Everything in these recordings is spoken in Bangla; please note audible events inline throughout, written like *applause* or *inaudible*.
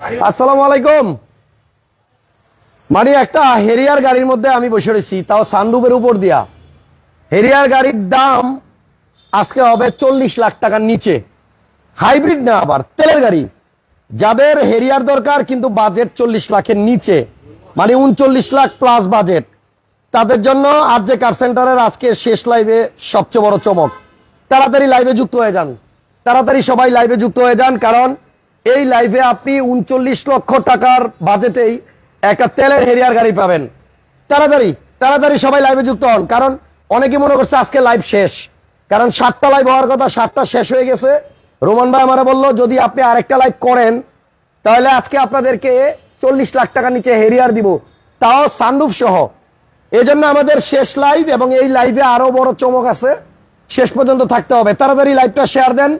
আসসালামু আলাইকুম। মানে একটা হেরিয়ার গাড়ির মধ্যে আমি বসে রয়েছি, তাও সানরুপের উপর দিয়া। হেরিয়ার গাড়ির দাম আজকে হবে চল্লিশ লাখ টাকার নিচে। হাইব্রিড না আবার, তেলের গাড়ি। যাদের হেরিয়ার দরকার, কিন্তু বাজেট চল্লিশ লাখের নিচে। মানে উনচল্লিশ লাখ প্লাস বাজেট তাদের জন্য আজ যে কার সেন্টারের আজকে শেষ লাইভে সবচেয়ে বড় চমক। তাড়াতাড়ি লাইভে যুক্ত হয়ে যান। তাড়াতাড়ি সবাই লাইভে যুক্ত হয়ে যান, কারণ এই লাইভে আপনি উনচল্লিশ লক্ষ টাকার বাজেটেই একটা তেলের হেরিয়ার গাড়ি পাবেন। তাড়াতাড়ি তাড়াতাড়ি সবাই লাইভে যুক্ত হন, কারণ অনেকে মনে করছে আজকে লাইভ শেষ। কারণ সাতটা লাইভ হওয়ার কথা সাতটা শেষ হয়ে গেছে। রোমান ভাই আমারে বলল, যদি আপনি আরেকটা লাইভ করেন, তাহলে আজকে আপনাদেরকে চল্লিশ লাখ টাকার নিচে হেরিয়ার দিব। তাও সানরুফ সহ। এই জন্য আমাদের শেষ লাইভ এবং এই লাইভে আরও বড় চমক আছে। শেষ পর্যন্ত থাকতে হবে। তাড়াতাড়ি লাইভটা শেয়ার দেন।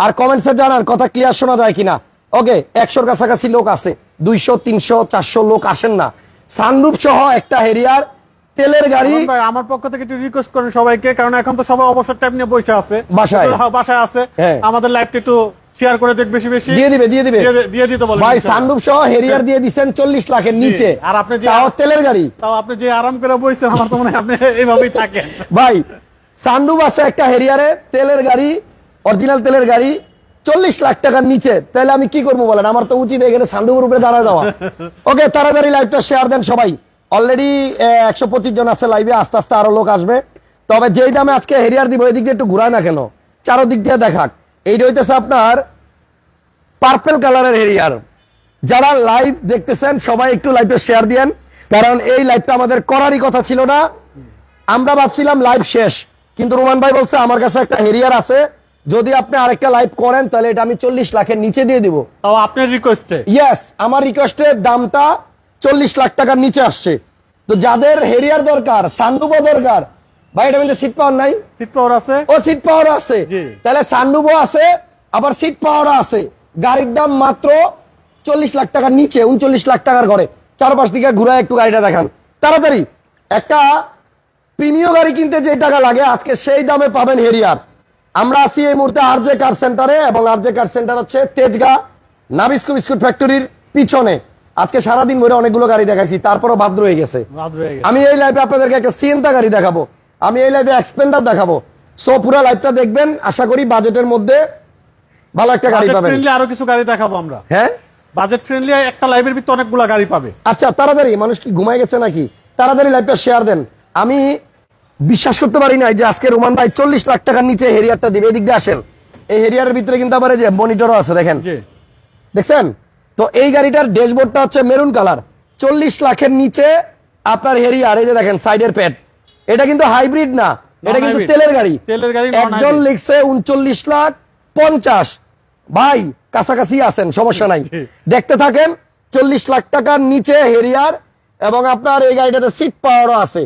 আর কমেন্টসে জানান কথা ক্লিয়ার শোনা যায় কিনা? ওকে একশোর কাছাকাছি লোক আছে। দুইশো তিনশো চারশো লোক আসেন না। সানরুফ সহ একটা হেরিয়ার তেলের গাড়ি আমার পক্ষ থেকে একটু রিকোয়েস্ট করেন সবাইকে কারণ এখন তো সবাই অবসর টাইম নিয়ে বসে আছে। বাসায়। হ্যাঁ, বাসায় আছে। হ্যাঁ। আমাদের লাইভটা একটু শেয়ার করে দেখ বেশি বেশি। দিয়ে দিবে দিয়ে দিবে। দিয়ে দিতে বলেন ভাই সানরুফ সহ হেরিয়ার দিয়ে দিচ্ছেন চল্লিশ লাখের নিচে। আর আপনি যে- তাও তেলের গাড়ি। তাও আপনি যে আরাম করে বইছেন আমার তো মনে হয় আপনি এইভাবেই থাকেন। ভাই সানরুফ আছে একটা হেরিয়ারে তেলের গাড়ি অরিজিনাল তেলের গাড়ি চল্লিশ লাখ টাকার নিচে। তাহলে আমি কি করব বলেন? আমার তো উচিত এখানে সানরুফের উপরে দাঁড়ায় দেওয়া। *laughs* ওকে তাড়াতাড়ি লাইভটা শেয়ার দেন সবাই। অলরেডি একশো পঁচিশ জন আছে লাইভে আস্তে আস্তে আরও লোক আসবে। তবে যেই দামে আজকে হেরিয়ার দিব এদিক দিয়ে একটু ঘুরায় না কেন? চারোদিক দিয়ে দেখাক। এইটা হইতেছে আপনার পার্পেল কালারের হেরিয়ার। যারা লাইভ দেখতেছেন সবাই একটু লাইভটা শেয়ার দিয়েন। কারণ এই লাইভটা আমাদের করারই কথা ছিল না। আমরা ভাবছিলাম লাইভ শেষ। কিন্তু রোমান ভাই বলছে আমার কাছে একটা হেরিয়ার আছে। যদি আপনি আরেকটা লাইভ করেন তাহলে এটা আমি চল্লিশ লাখের নিচে দিয়ে দিব। তাও আপনার রিকোয়েস্টে ইয়েস আমার রিকোয়েস্টের দামটা চল্লিশ লাখ টাকার নিচে আসছে। তো যাদের হেরিয়ার দরকার সানরুফও দরকার ভাই এটা সিট পাওয়ার নাই। সিট পাওয়ার আছে? ও সিট পাওয়ার আছে। তাহলে সানরুফও আছে আবার সিট পাওয়ারও আছে। গাড়ির দাম মাত্র চল্লিশ লাখ টাকার নিচে উনচল্লিশ লাখ টাকার ঘরে। চারপাশ দিকে ঘুরে একটু গাড়িটা দেখান। তাড়াতাড়ি একটা প্রিমিয় গাড়ি কিনতে যে টাকা লাগে আজকে সেই দামে পাবেন হেরিয়ার। আমরা আছি এই মুহূর্তে আরজে কার সেন্টারে এবং আরজে কার সেন্টার হচ্ছে তেজগা নাবিস্কু বিস্কুট ফ্যাক্টরির পিছনে। আজকে সারাদিন ধরে অনেকগুলো গাড়ি দেখাইছি তারপরও বাদ রয়ে গেছে। হয়ে গেছে। আমি এই লাইভে আপনাদেরকে একটা সিএনটা গাড়ি দেখাবো। আমি এই লাইভে এক্সপেন্ডার দেখাবো। সো পুরো লাইভটা দেখবেন আশা করি বাজেটের মধ্যে ভালো একটা গাড়ি পাবেন। ফ্রেন্ডলি আরও কিছু গাড়ি দেখাবো আমরা। হ্যাঁ? বাজেট ফ্রেন্ডলি একটা লাইভের ভিতরে অনেকগুলো গাড়ি পাবে। আচ্ছা তাড়াতাড়ি মানুষ কি ঘুমাই গেছে নাকি? তাড়াতাড়ি লাইভটা শেয়ার দেন। আমি বিশ্বাস করতে পারি না যে আজকে রোমান ভাই চল্লিশ লাখ টাকার নিচে হেরিয়ারটা দিবে। এদিক দিয়ে আসেন। এই হেরিয়ারের ভিতরে কিন্তু আবার যে মনিটরও আছে দেখেন। দেখছেন? তো এই গাড়িটার ড্যাশবোর্ডটা হচ্ছে মেরুন কালার। চল্লিশ লাখের নিচে আপনার হেরিয়ার এই যে দেখেন সাইডের প্যাড এটা কিন্তু হাইব্রিড না। এটা কিন্তু তেলের গাড়ি। তেলের গাড়ি, একজন লিখছে উনচল্লিশ লাখ পঞ্চাশ। ভাই কাছাকাছি আছেন সমস্যা নাই। দেখতে থাকেন চল্লিশ লাখ টাকার নিচে হেরিয়ার এবং আপনার এই গাড়িটাতে সিট পাওয়ারও আছে।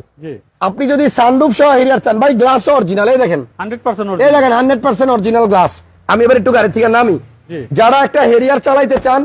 আপনি যদি সানরুফ সহ হেরিয়ার চান ভাই গ্লাস অরিজিনাল এই দেখেন। হান্ড্রেড পার্সেন্ট এই দেখেন হান্ড্রেড পার্সেন্ট অরিজিনাল গ্লাস আমি এবার একটু গাড়ি থেকে নামি। যারা একটা হেরিয়ার চালাইতে চান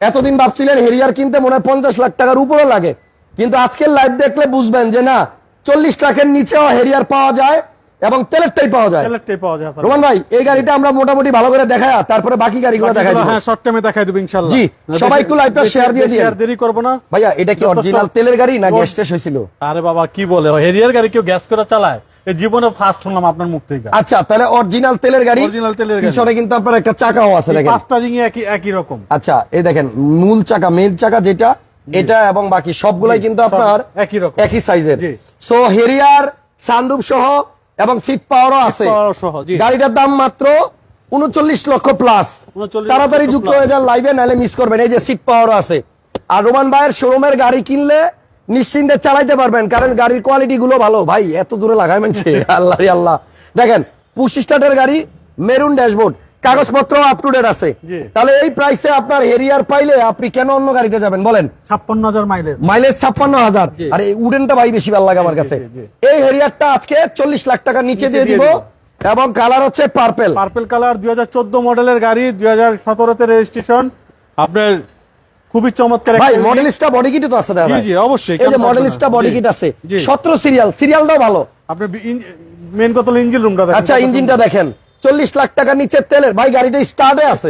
এতদিন ভাবছিলেন হেরিয়ার কিনতে মনে হয় পঞ্চাশ লাখ টাকার উপরে লাগে। কিন্তু আজকের লাইভ দেখলে বুঝবেন যে না চল্লিশ লাখের নিচেও হেরিয়ার পাওয়া যায়। এবং তেলেরটাই পাওয়া যায়। তেলেরটাই পাওয়া যায় রোমান ভাই এই গাড়িটা আমরা মোটামুটি ভালো করে দেখা তারপরে বাকি গাড়িগুলো দেখাই দিব। হ্যাঁ শর্ট টাইমে দেখাই দেবো ইনশাল্লাহ জি, সবাই একটু লাইভটা বেশি- share দিয়ে দিয়েন। আর দেরি করব না। ভাইয়া এটা কি অরিজিনাল তেলের গাড়ি না গ্যাস টেস হয়েছিল? আরে বাবা কি বলে? হেরিয়ার গাড়ি কেউ গ্যাস করে চালায়? এই জীবনে ফার্স্ট শুনলাম আপনার মুখ থেকে। আচ্ছা তাহলে অরিজিনাল তেলের গাড়ি Original তেলের গাড়ি। পিছনে কিন্তু আপনার একটা চাকাও আছে দেখেন। পাঁচটা রিং একই একই রকম। আচ্ছা এই দেখেন মূল চাকা মেল চাকা যেটা এটা এবং বাকি সবগুলাই কিন্তু আপনার একই রকম। একই সাইজের সো হেরিয়ার সানরুফ সহ এবং সিট পাওয়ারও আছে। গাড়িটার দাম মাত্র উনচল্লিশ লক্ষ প্লাস তাড়াতাড়ি যুক্ত হয়ে যান লাইভে নাহলে মিস করবেন। এই যে সিট পাওয়ারও আছে। আর রোমান ভাইয়ের শোরুমের গাড়ি কিনলে নিশ্চিন্তে চালাইতে পারবেন কারণ গাড়ির কোয়ালিটি গুলো ভালো। ভাই এত দূরে লাগাই মানছে। *laughs* আল্লাহ আল্লাহ। দেখেন পুশ স্টার্টের গাড়ি মেরুন ড্যাশবোর্ড কাগজপত্র আপ টু ডেট আছে। তাহলে এই প্রাইসে আপনার হেরিয়ার পাইলে আপনি কেন অন্য গাড়িতে যাবেন বলেন? ছাপ্পান্ন হাজার মাইলেজ মাইলেজ ছাপ্পান্ন হাজার। আর এই উডেনটা ভাই বেশি ভালো লাগে আমার কাছে। এই হেরিয়ারটা আজকে চল্লিশ লাখ টাকার নিচে দিয়ে দিব। এবং কালার হচ্ছে পার্পেল পার্পেল কালার দুই হাজার চোদ্দ মডেলের গাড়ি দুই হাজার সতেরোতে রেজিস্ট্রেশন আপনার খুবই চমৎকার ভাই জিনিস। মডেলিস্টটা বডি কিট তো আছে দাদা জি, জি, অবশ্যই, এই যে থাকবে মডেলিস্টটা বডি কিট আছে। জি। সতেরো সিরিয়াল সিরিয়ালটাও ভালো। আপনার মেন কথা ইঞ্জিন রুমটা আচ্ছা ইঞ্জিনটা দেখেন। চল্লিশ লাখ টাকার নিচে তেলের। ভাই গাড়িটা স্টার্টে আছে।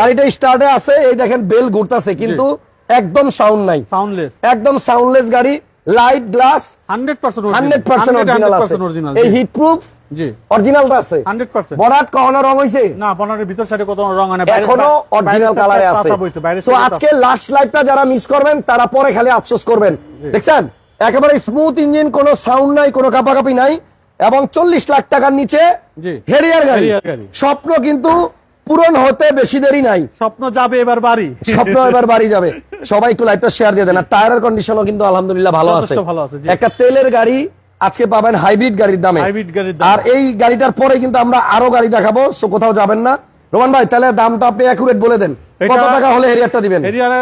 গাড়িটা স্টার্টে আছে এই দেখেন বেল ঘুরতেছে কিন্তু একদম সাউন্ড নাই। সাউন্ডলেস একদম সাউন্ডলেস গাড়ি light glass hundred percent hundred percent original আছে। এই হিট প্রুফ জি। অরিজিনালটা আছে। হান্ড্রেড পার্সেন্ট বরাট কখনো রং হয়েছে না বনারের ভিতর সাইডে কত রং আনে এখনও অরিজিনাল কালারে আছে। পাতা বইছে, বাইরের তো side আজকে লাস্ট লাইফটা যারা মিস করবেন তারা পরে খালি আফসোস করবেন। দেখছেন? একেবারে স্মুথ ইঞ্জিন কোনো সাউন্ড নাই কোনো কাপাকাপি নাই। এবং চল্লিশ লাখ টাকার নিচে হেরিয়ার গাড়ি। স্বপ্ন কিন্তু পূরণ হতে বেশি দেরি নাই। স্বপ্ন যাবে এবার বাড়ি। স্বপ্ন এবার বাড়ি যাবে। সবাই একটু লাইটটা শেয়ার দিয়ে দেন। আর টায়ারের কন্ডিশনও কিন্তু আলহামদুলিল্লাহ ভালো আছে। একটা তেলের গাড়ি আজকে পাবেন হাইব্রিড গাড়ির দামে। আর এই গাড়িটার পরে কিন্তু আমরা আরও গাড়ি দেখাবো সো কোথাও যাবেন না। রোমান ভাই তাহলে দামটা আপনি অ্যাকুরেট বলে দেন। কত টাকা হলে হেরিয়ারটা দিবেন? এরিয়ার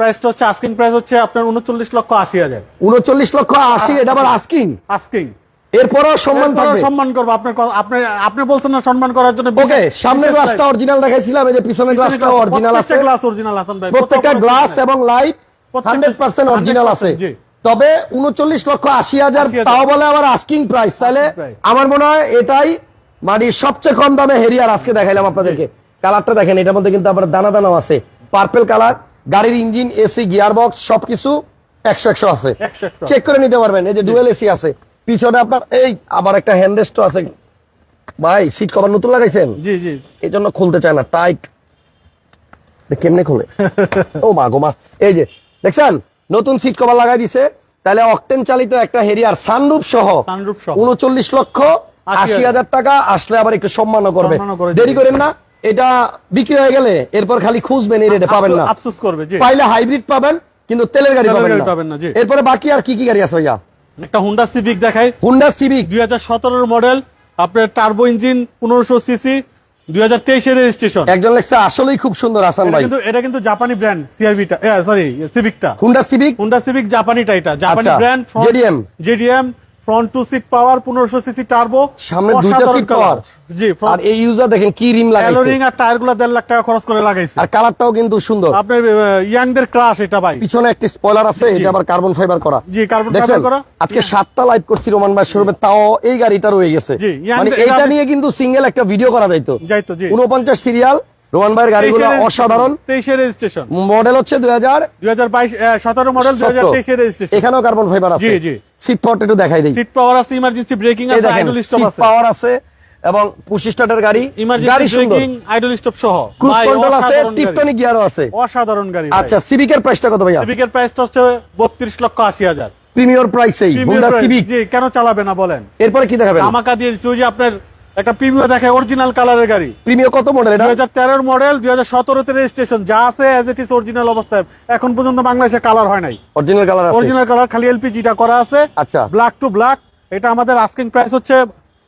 প্রাইসটা হচ্ছে আস্কিং প্রাইস হচ্ছে আপনার উনচল্লিশ লক্ষ আশি হাজার। উনচল্লিশ লক্ষ আশি এটা আবার আস্কিং আস্কিং এরপরও সম্মান থাকবে। সম্মান করব। আপনার আপনি আপনি বলছেন না সম্মান করার জন্য ওকে সামনের গ্লাসটা অরিজিনাল দেখাইছিলাম এই যে পিছনের গ্লাসটা অরিজিনাল আছে। গ্লাস অরিজিনাল হাসান ভাই। প্রত্যেকটা গ্লাস এবং লাইট প্রত্যেকটা- হান্ড্রেড পার্সেন্ট অরিজিনাল আছে। তবে উনচল্লিশ লক্ষ আশি হাজার তাও বলে আবার আস্কিং প্রাইস তাহলে আমার মনে হয় এটাই মানে সবচেয়ে কম দামে হেরিয়ার আজকে দেখাইলাম আপনাদেরকে। কালারটা দেখেন এটার মধ্যে কিন্তু আবার দানা দানাও আছে। পার্পেল কালার গাড়ির ইঞ্জিন এসি গিয়ার বক্স সবকিছু একশো একশো আছে। 100 100 চেক করে নিতে পারবেন এই যে ডুয়েল এসি আছে। পিছনে আপনার এই আবার একটা হ্যান্ডরেস্ট আছে। ভাই সিট কভার নতুন লাগাইছেন? জি জি। এই জন্য খুলতে চায় না টাইট কেমনে খুলে? *laughs* ও মা গো মা। এই যে দেখছেন? নতুন সিট কভার লাগাই দিছে। তাহলে অকটেন চালিত একটা হেরিয়ার সানরূপ সহ। উনচল্লিশ লক্ষ আশি হাজার। টাকা আসলে আবার একটু সম্মানও করবে। দেরি। করেন না এটা বিক্রি হয়ে গেলে এরপর খালি খুঁজবেন এই রেটে পাবেন না। আফসোস- করবে জি। পাইলে হাইব্রিড পাবেন কিন্তু তেলের গাড়ি পাবেন না। এরপরে বাকি আর কি কি গাড়ি আছে ভাইয়া? একটা হুন্ডা সিভিক দেখাই। হুন্ডা সিভিক দুই হাজার সতেরোর মডেল আপনার টার্বো ইঞ্জিন পনেরোশো সিসি দুই হাজার তেইশের রেজিস্ট্রেশন একজন লেখছে আসলেই খুব সুন্দর ভাই। কিন্তু এটা কিন্তু জাপানি ব্র্যান্ড সিআরবিটা সরি সিভিকটা হুন্ডা সিভিক হুন্ডা সিভিক জাপানিটা এটা জাপানি brand JDM JDM front two seat power CC turbo সামনে দুইটা সিট পাওয়ার জি আর এই ইউজার দেখেন কি রিম লাগাইছে। অ্যালোরিং আর টায়ারগুলো দেড় লাখ টাকা খরচ করে লাগাইছে। আর কালারটাও কিন্তু সুন্দর। আপনার ইয়াংদের ক্রাশ এটা ভাই। পিছনে একটি স্পয়লার আছে এটা আবার কার্বন ফাইবার করা। জি কার্বন ফাইবার করা। আজকে সাতটা লাইভ করছি রোমান ভাই শোরুমে তাও এই গাড়িটা রয়ে গেছে। মানে এটা এইটা নিয়ে কিন্তু সিঙ্গেল একটা ভিডিও করা যাইতো। যাইতো জি। উনপঞ্চাশ সিরিয়াল রোমান ভাইয়ের গাড়িগুলো অসাধারণ। তেইশের রেজিস্ট্রেশন। মডেল হচ্ছে দুই হাজার দুই হাজার বাইশ সতেরো মডেল দুই হাজার তেইশের রেজিস্ট্রেশন। এখানেও কার্বন ফাইবার আছে। জি, জি। সিট পট একটু দেখাই দিই। সিট পাওয়ার আছে ইমার্জেন্সি ব্রেকিং আছে আইডল স্টপ আছে। পাওয়ার আছে এবং পুশি স্টার্টের গাড়ি গাড়ি সুন্দর। আইডল স্টপ সহ। ক্রুজ কন্ট্রোল আছে। টিপটনিক গিয়ারও আছে। অসাধারণ গাড়ি আচ্ছা সিভিকের প্রাইসটা কত ভাইয়া? সিভিকের প্রাইসটা হচ্ছে বত্রিশ লক্ষ আশি হাজার। প্রিমিয়র প্রাইসেই হুন্ডা সিভিক জি কেন চালাবে না বলেন? এরপরে কি দেখাবেন? আমাকা দিয়ে যে আপনার একটা প্রিমিও দেখে অরিজিনাল কালারের গাড়ি। প্রিমিও কত মডেল এটা? দুই হাজার তেরোর মডেল দুই হাজার সতেরোতে রেজিস্ট্রেশন যা আছে এজ ইট ইস অরিজিনাল অবস্থায়। এখন পর্যন্ত বাংলাদেশে কালার হয় নাই। অরিজিনাল কালার আছে। অরিজিনাল কালার খালি এলপিজিটা করা আছে। আচ্ছা। ব্ল্যাক টু ব্ল্যাক এটা আমাদের আস্কিং প্রাইস হচ্ছে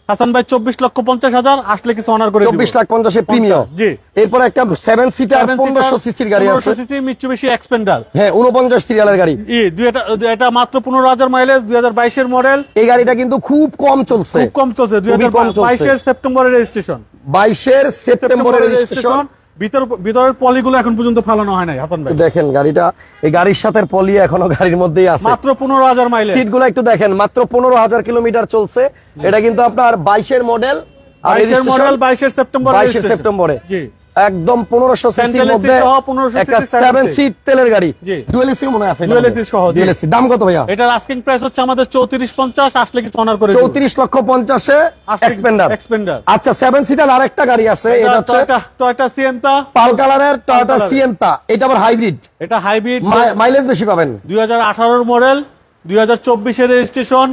হাসান ভাই চব্বিশ লক্ষ পঞ্চাশ হাজার আসলে কিছু অনার করে চব্বিশ লাখ পঞ্চাশে প্রিমিয়াম জি। এরপর একটা সেভেন সিটার পনেরোশো সিসির গাড়ি আছে। সিসি মিচুবিশি এক্সপেন্ডার হ্যাঁ উনপঞ্চাশ সিরিয়ালের গাড়ি। ই দুইটা এটা মাত্র পনেরো হাজার মাইলেজ দুই হাজার বাইশের মডেল এই গাড়িটা কিন্তু খুব কম চলছে। খুব কম চলছে দুই হাজার বাইশের সেপ্টেম্বরের রেজিস্ট্রেশন বাইশের সেপ্টেম্বরের রেজিস্ট্রেশন ভিতরের পলিগুলো এখন পর্যন্ত ফালানো হয় নাই হাসান ভাই। দেখেন গাড়িটা এই গাড়ির সাথে পলি এখনও গাড়ির মধ্যেই আছে। মাত্র পনেরো হাজার মাইল সিটগুলো একটু দেখেন মাত্র পনেরো হাজার কিলোমিটার চলছে। এটা কিন্তু আপনার বাইশের মডেল আর বাইশের মডেল বাইশের সেপ্টেম্বর বাইশে সেপ্টেম্বরে জি। একদম পনেরোশো সিসির মধ্যে একটা সেভেন সিট তেলের গাড়ি। ডুয়েল এসি মনে আছে Dual AC সহ, ডুয়েল এসি দাম কত ভাইয়া? এটার আস্কিং প্রাইস হচ্ছে আমাদের চৌত্রিশ পঞ্চাশ আসলে কিছু অনার করে চৌত্রিশ লক্ষ পঞ্চাশে এক্সপেন্ডার এক্সপেন্ডার আচ্ছা সেভেন সিটার আরেকটা গাড়ি আছে এটা হচ্ছে টয়টা সিয়েন্তা পাল কালারের টয়োটা। সিয়েন্তা এটা আবার হাইব্রিড এটা হাইব্রিড মাইলেজ বেশি পাবেন। দুই হাজার আঠারোর মডেল দুই হাজার চব্বিশের রেজিস্ট্রেশন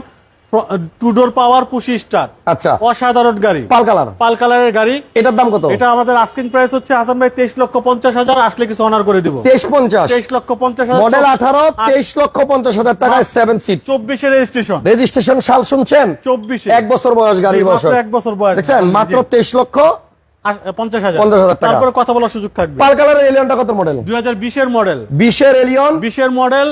টু ডোর পাওয়ার পুশি স্টার আচ্ছা। অসাধারণ গাড়ি। পাল কালার। পাল কালারের গাড়ি। এটার দাম কত? এটা আমাদের আস্কিং প্রাইস হচ্ছে হাসান ভাই তেইশ লক্ষ পঞ্চাশ হাজার আসলে কিছু অনার করে দিব। তেইশ পঞ্চাশ। তেইশ লক্ষ পঞ্চাশ হাজার মডেল আঠারো তেইশ লক্ষ পঞ্চাশ হাজার টাকায় সেভেন সিট চব্বিশের রেজিস্ট্রেশন রেজিস্ট্রেশন সাল শুনছেন? চব্বিশে। এক বছর বয়স গাড়ির বয়স মাত্র এক বছর বয়স। দেখছেন? মাত্র তেইশ লক্ষ পঞ্চাশ হাজার। 50,000 টাকা। তারপরে কথা বলার সুযোগ থাকবে। পাল কালারের এলিয়নটা কত মডেল দুই হাজার বিশের মডেল বিশের এলিয়ন বিশের মডেল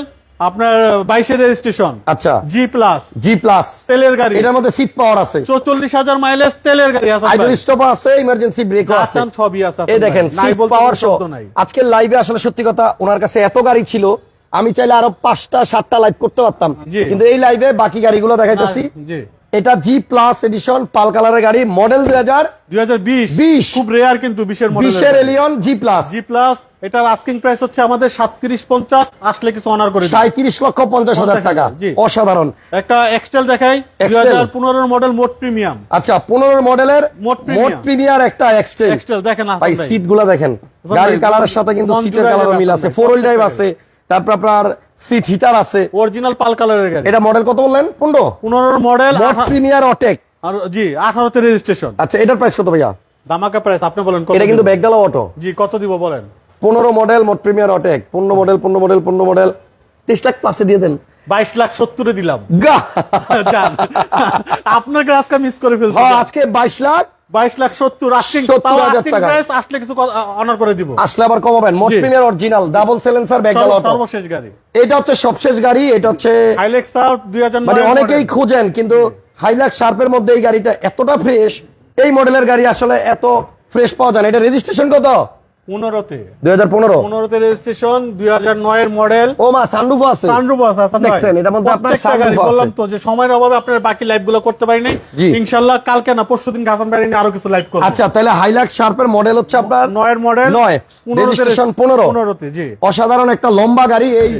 আপনার বাইশের রেজিস্ট্রেশন। আচ্ছা। জি প্লাস জি প্লাস তেলের গাড়ি। এটার মধ্যে সিট পাওয়ার আছে। চৌচল্লিশ হাজার মাইলেজ তেলের গাড়ি আছে আইডল স্টপ আছে ইমার্জেন্সি ব্রেক আছে। সবই আছে এই দেখেন সিট পাওয়ার শো আজকের লাইভে আসলে সত্যি কথা ওনার কাছে এত গাড়ি ছিল আমি চাইলে আরও পাঁচটা সাতটা লাইভ করতে পারতাম। কিন্তু এই লাইভে বাকি গাড়িগুলো দেখাইতেছি। জি। এটা জি প্লাস এডিশন পাল কালারের গাড়ি মডেল দুই হাজার দুই হাজার বিশ। 20 খুব রেয়ার কিন্তু বিশের বিশের Allion G plus G plus এটার আস্কিং প্রাইস হচ্ছে আমাদের সাতত্রিশ পঞ্চাশ আসলে কিছু অনার করে। সাঁত্রিশ লক্ষ পঞ্চাশ হাজার টাকা। অসাধারণ। একটা এক্সটেল দেখাই দুই হাজার পনেরোর মডেল মোট প্রিমিয়াম আচ্ছা পনেরো মডেলের মোট মোট প্রিমিয়ার একটা এক্সটেল এক্সটেল দেখেন ভাই। সিটগুলা দেখেন। গাড়ির কালারের সাথে কিন্তু সিটের জুড়ে কালারও মিল আছে। ফোর হুইল ড্রাইভ আছে। তারপর আপনার সিট হিটার আছে। অরিজিনাল পাল কালারের গাড়ি। এটা মডেল কত বললেন? পনেরো? পনেরোর মডেল প্রিমিয়ার অটেক আর জি আঠারোতে রেজিস্ট্রেশন আচ্ছা এটার প্রাইস কত ভাইয়া? দামাকা প্রাইস আপনি বলেন কত এটা কিন্তু? ব্যাগডালা অটো জি কত দিব বলেন? পনেরো মডেল মোট প্রিমিয়ার অটেক পনেরো মডেল পনেরো মডেল পনেরো মডেল তেইশ লাখ প্লাসে দিয়ে দেন। বাইশ লাখ সত্তরে দিলাম। *laughs* আপনাকে আজকে মিস করে ফেলছি। হ্যাঁ, আজকে বাইশ লাখ। বাইশ লাখ সত্তর আস্কিং 70,000 টাকা। প্রাইস আসলে কিছু অনার করে দিব। আসলে আবার কমাবেন। মোট প্রিমিয়ার অরিজিনাল ডাবল সেলেন্সার ব্যাগডালা অটো সর্বশেষ গাড়ি। এটা হচ্ছে সবশেষ গাড়ি এটা হচ্ছে হাইলেক্স মানে অনেকেই খুঁজেন কিন্তু হাইলাক্স শার্পের মধ্যে এই গাড়িটা এতটা ফ্রেশ এই মডেলের গাড়ি আসলে এত ফ্রেশ পাওয়া যায় না। এটা রেজিস্ট্রেশন কত? পনেরোতে। দুই হাজার পনেরো? পনেরোতে রেজিস্ট্রেশন দুই হাজার নয়ের মডেল। ও মা সানরুফ আছে সানরুফ আছে। হাসান দেখছেন, এটার মধ্যে আপনার প্রত্যেকটা আছে। বললাম তো যে সময়ের অভাবে আপনার বাকি লাইভগুলো করতে পারি নাই। কালকে না পরশুদিন হাসান ভাই নিয়ে আরও কিছু লাইভ করব। আচ্ছা তাহলে শার্পের মডেল হচ্ছে আপনার নয়ের মডেল নয়। রেজিস্ট্রেশন পনেরো। পনেরোতে জি। অসাধারণ একটা লম্বা গাড়ি এই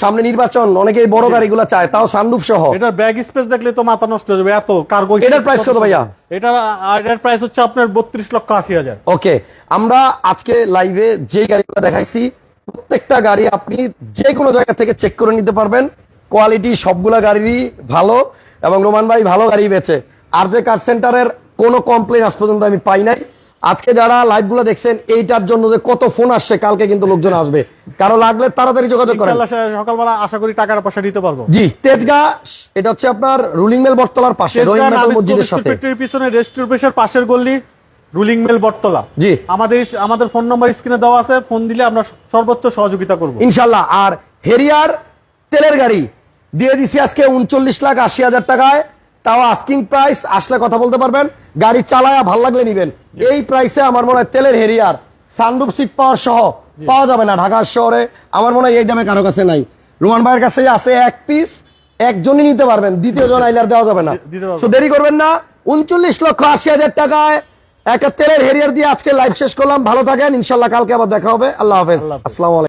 সামনে নির্বাচন অনেকেই বড় গাড়িগুলো চায় তাও সানরুফ সহ। এটার ব্যাগ স্পেস দেখলে তো মাথা নষ্ট হয়ে যাবে এত কার্গো এটার price কত ভাইয়া? এটার এটার প্রাইস হচ্ছে আপনার বত্রিশ লক্ষ আশি হাজার। ওকে আমরা আজকে লাইভে যে গাড়িগুলো দেখাইছি প্রত্যেকটা গাড়ি আপনি যে কোনো জায়গা থেকে চেক করে নিতে পারবেন। কোয়ালিটি সবগুলা গাড়িরই ভালো এবং রোমান ভাই ভালো গাড়ি বেচে। আর যে কার সেন্টারের কোনো কমপ্লেন আজ পর্যন্ত আমি পাই নাই। আজকে যারা লাইভগুলো দেখছেন এইটার জন্য যে কত ফোন আসছে কালকে কিন্তু লোকজন আসবে। কারও লাগলে তাড়াতাড়ি যোগাযোগ করেন। সকালবেলা আশা করি টাকার পয়সা দিতে পারব। জি তেজগা এটা হচ্ছে আপনার রুলিং মেল বটতলার পাশে রহিম মেটাল মসজিদের সাথে। ফ্যাক্টরির পিছনে রেস্টুরেন্টের পাশের গল্লি রুলিং মেল বটতলা। জি। আমাদের আমাদের ফোন নাম্বার স্ক্রিনে দেওয়া আছে ফোন দিলে আমরা সর্বোচ্চ সহযোগিতা করব। ইনশাল্লাহ আর হেরিয়ার তেলের গাড়ি দিয়ে দিছি আজকে উনচল্লিশ লাখ আশি হাজার টাকায়। তাও আস্কিং প্রাইস আসলে কথা বলতে পারবেন। গাড়ি চালায়া ভালো লাগলে নিবেন। এই প্রাইসে আমার মনে হয় তেলের হেরিয়ার সানরুফ সিট পাওয়ার সহ পাওয়া যাবে না ঢাকা শহরে। আমার মনে হয় এই দামে কারও কাছে নাই। রোমান ভাইয়ের কাছে আছে এক পিস একজনই নিতে পারবেন। দ্বিতীয় জন আইলার দেওয়া যাবে না। So দেরি করবেন না। উনচল্লিশ লক্ষ আশি হাজার টাকায় একটা তেলের হেরিয়ার দিয়ে আজকে লাইভ শেষ করলাম। ভালো থাকেন। ইনশাল্লাহ কালকে আবার দেখা হবে। আল্লাহ হাফেজ। আসসালামু